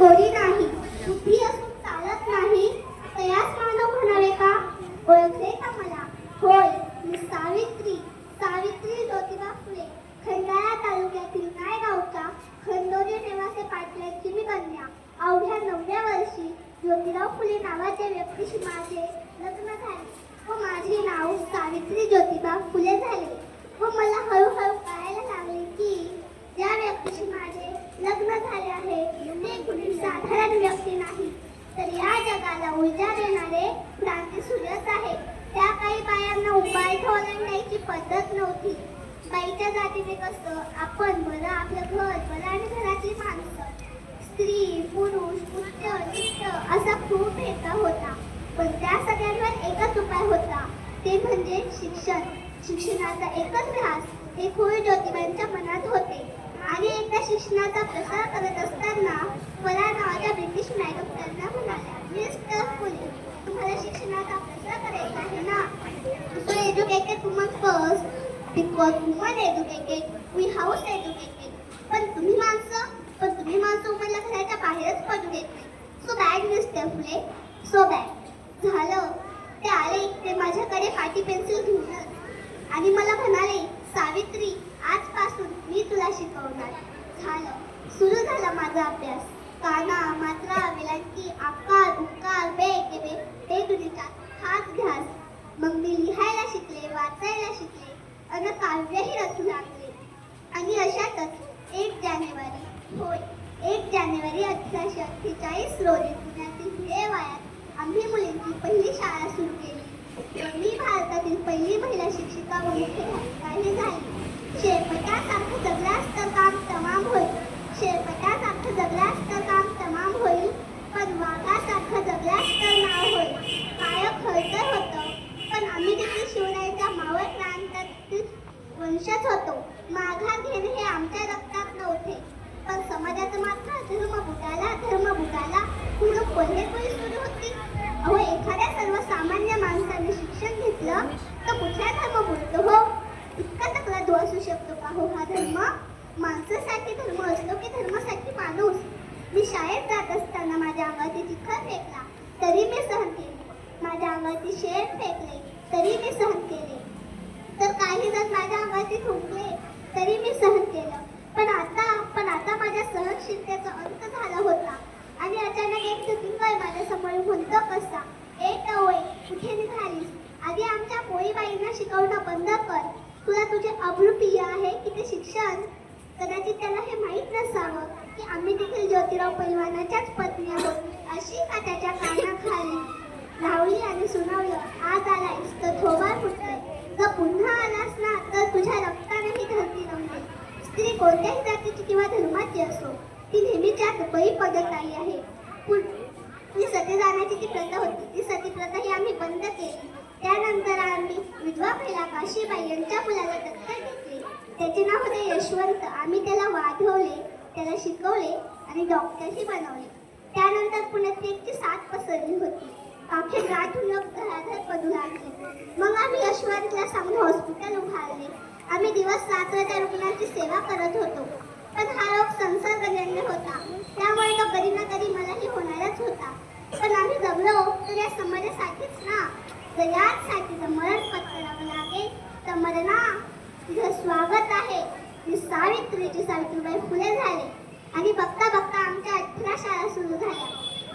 गोडी नाही. बुद्धी असून चालत नाही. तयास मानव म्हणावे का? ओळखले का मला? होय मी सावित्री सावित्री ज्योतिबा फुले. खंडाळा तालुक्यातील नायगावच्या खंडोरी निवासी पाटलांची मी कन्या. अवघ्या नवव्या वर्षी ज्योतिराव फुले नावाच्या व्यक्तीशी माझे लग्न झाले. व माझे नाव सावित्री ज्योतिबा फुले झाले व मला हळूहळू कळायला लागले की ज्या व्यक्तीशी माझे लग्न झाले आहे ते कुणी साधारण व्यक्ती नाही. तर या जगाला ऊर्जा देणारे क्रांती सूर्यच आहे. त्या काही बायांना उपाय ओलांडायची पद्धत नव्हती. बाईच्या जातीने कसं आपण बरं आपलं घर बरं आणि घरातली माणसं. स्त्री पुरुष उच्च नृत्य असा खूप भेदभाव होता. पण त्या सगळ्यांवर एकच उपाय होता. ते म्हणजे शिक्षण. शिक्षणाचा एकच ध्यास हे खूप ज्योतिबांच्या मनात आपल्या शिक्षणाचा प्रसार करत असताना मला नावाच्या ब्रिटिश मॅडम त्यांना म्हणाल्या मिस्टर फुले तुम्हाला शिक्षणाचा प्रसार करायचा आहे ना? So educated woman first because woman educated we house educated पण तुम्ही माणसं पण तुम्ही माणसं उमरला घराच्या बाहेरच पडू देत नाही. So bad mister Phule so bad झालं. ते आले ते माझ्याकडे पाटी पेन्सिल घेऊनच आणि मला म्हणाले सावित्री आजपासून मी तुला शिकवणार. झालं. सुरू झाला माझा अभ्यास. काना मात्रा वेलांटी आकार उकार वेग वे ते दुनिचा हाच घ्यास मग मी लिहायला शिकले वाचायला शिकले अन काव्यही रचू लागले. आणि अशातच एक जानेवारी होय एक जानेवारी अठराशे अठ्ठेचाळीस रोजी पुण्यातील भिडेवाड्यात आम्ही मुलींची पहिली शाळा सुरू केली. मी भारतातील पहिली महिला शिक्षिका व मुख्याध्यापिकाही झाली. शेरपटासारखं जगलास तर काम तमाम होईल. शेरपटासारखं जगलास तर काम तमाम होईल. पण वाघासारखं जगलास तर नाव होईल काय खळतर होतं पण आम्ही देखील शिवरायांच्या मावळ प्रांतातील वंशच होतो माघार घेणे हे आमच्या रक्तात नव्हते पण समाजाचं मात्र धर्म बुडाला धर्म बुडाला पुढं कोल्हेपुरी सुरू होती अहो एखाद्या सर्वसामान्य माणसाने शिक्षण घेतलं तर कुठला धर्म बुडतो हो इतका तक्रार अहो हो हा धर्म माणसासाठी धर्म असतो की धर्मासाठी माणूस? मी शाळेत जात असताना माझ्या अंगावरती चिखल फेकला तरी मी सहन केले. माझ्या अंगावरती शेण फेकले तरी मी सहन केले. तर काही जण माझ्या अंगावरती थुंकले तरी मी सहन केलं. पण आता पण आता माझ्या सहनशीलतेचा अंत झाला होता. आणि अचानक एक चुकींबाई माझ्यासमोर म्हणतो कसा ए टवळे कुठे निघालीस? आधी आमच्या पोळीबाईंना शिकवणं बंद कर. तुला तुझे अब्रू प्रिय आहे की ते शिक्षण. कदाचित त्याला हे माहीत नसावं की आम्ही देखील ज्योतिराव पैलवानाच्याच पत्नी आहोत अशी का त्याच्या कानाखाली लावली आणि सुनावलं. आज आलायस तर थोबार फुटलंय जर पुन्हा आलास ना तर तुझ्या रक्तानेही धरती नव्हते स्त्री कोणत्याही जातीची किंवा धर्माची असो ती नेहमीच्या बळी पडत आली आहे. पुढ- ती सती जाण्याची ती प्रथा होती ती सती प्रथा ही आम्ही बंद केली त्यानंतर आम्ही पहिला काशीबाई यांच्या मुलाला दत्तक घेतले. त्याचे नाव होते यशवंत. आम्ही त्याला वाढवले त्याला शिकवले आणि डॉक्टरही बनवले. त्यानंतर पुण्यात एकची साथ पसरली होती. अखेर गाठून लोक घराघर पडू लागले मग आम्ही यशवंतला सांगून हॉस्पिटल उभारले. आम्ही दिवस रात्र त्या रुग्णाची सेवा करत होतो. पण हा रोग संसर्गजन्य होता. त्यामुळे तो कधी ना कधी मलाही होणारच होता. पण आम्ही जमलो तर या समाजासाठीच ना? जर याचसाठी जर मरण पत्करावं लागेल तर मरणा तुझं स्वागत आहे. ती सावित्रीची सावित्रीबाई फुले झाले आणि बघता बघता आमच्या अठरा शाळा सुरू झाल्या.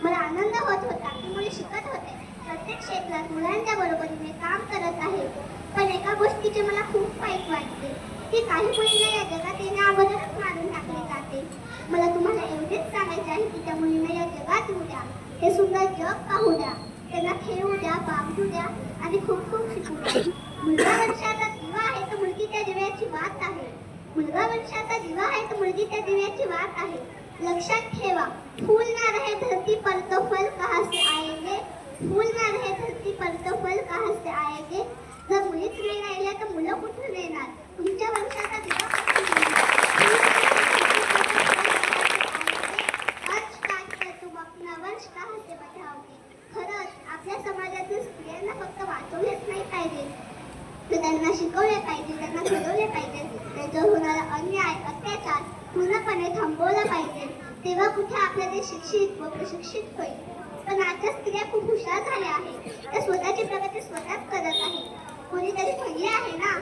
मला आनंद होत होता की मुले शिकत होते. प्रत्येक क्षेत्रात मुलांच्या बरोबरीने काम करत आहे. पण एका गोष्टीचे मला खूप वाईट वाटते. की काही मुलींना या जगात येण्या अगोदरच मारून टाकले जाते. मला तुम्हाला एवढेच सांगायचे आहे की त्या मुलींना या जगात येऊ द्या. हे सुंदर जग पाहू द्या. त्याला खेळू द्या बांधू द्या आणि खूप खूप शिकू द्या. मुलगा वंशाचा दिवा आहे तर मुलगी त्या दिव्याची वात आहे. मुलगा वंशाचा दिवा आहे तर मुलगी त्या दिव्याची वात आहे. लक्षात ठेवा फूल ना रहे धरती पर तो फल कहाँ से आएंगे? फूल ना रहे धरती पर तो फल कहाँ से आएंगे? जर मुलीच नाही राहिल्या तर मुलं कुठून येणार तुमच्या वंशाचा दिवा कुठून येणार? वंश काय तर तुम अपना वंश कहाँ से बचाओगे खरंच आपल्या समाजातील स्त्रियांना फक्त वाचवलेच नाही पाहिजे तर त्यांना शिकवले पाहिजे त्यांना फिरवले पाहिजे. त्यांच्यावर होणारा अन्याय अत्याचार पूर्णपणे थांबवला पाहिजे तेव्हा कुठे आपल्या ते शिक्षित व प्रशिक्षित होईल. पण आजच्या स्त्रिया खूप हुशार झाल्या आहेत. त्या स्वतःची प्रगती स्वतःच करत आहे कोणीतरी म्हणले आहे ना?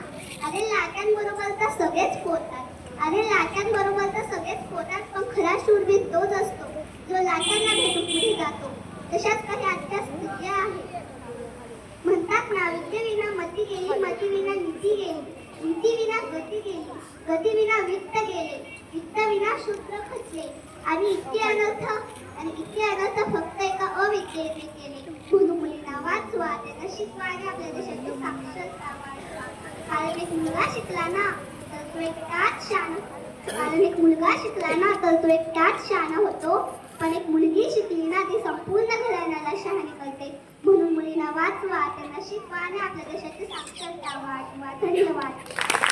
अरे लाट्यांबरोबर तर सगळेच पोहतात. अरे लाट्यांबरोबर तर सगळेच पोहतात पण खरा शूरवीर तोच असतो. जो लाट्यांना भेटून पुढे जातो. तशाच काही आजच्या स्त्रिया आहेत. म्हणतात ना विद्येविना शूद्र आणि इतके अनर्थ आणि इतके अनर्थ फक्त एका अविद्येने केले. म्हणून मुलींना वाचवा त्यांना शिकवा आणि आपल्या देशाची साक्षरता वाढवा कारण एक मुलगा शिकला ना तर तो एक टाच शान कारण एक मुलगा शिकला ना तर तो एक टाच शान होतो. पण एक मुलगी शिकली ना ती संपूर्ण घराण्याला शहाणी करते. म्हणून मुलींना वाचवा त्यांना शिकवा आणि आपल्या देशाची साक्षरता वाढवा. धन्यवाद.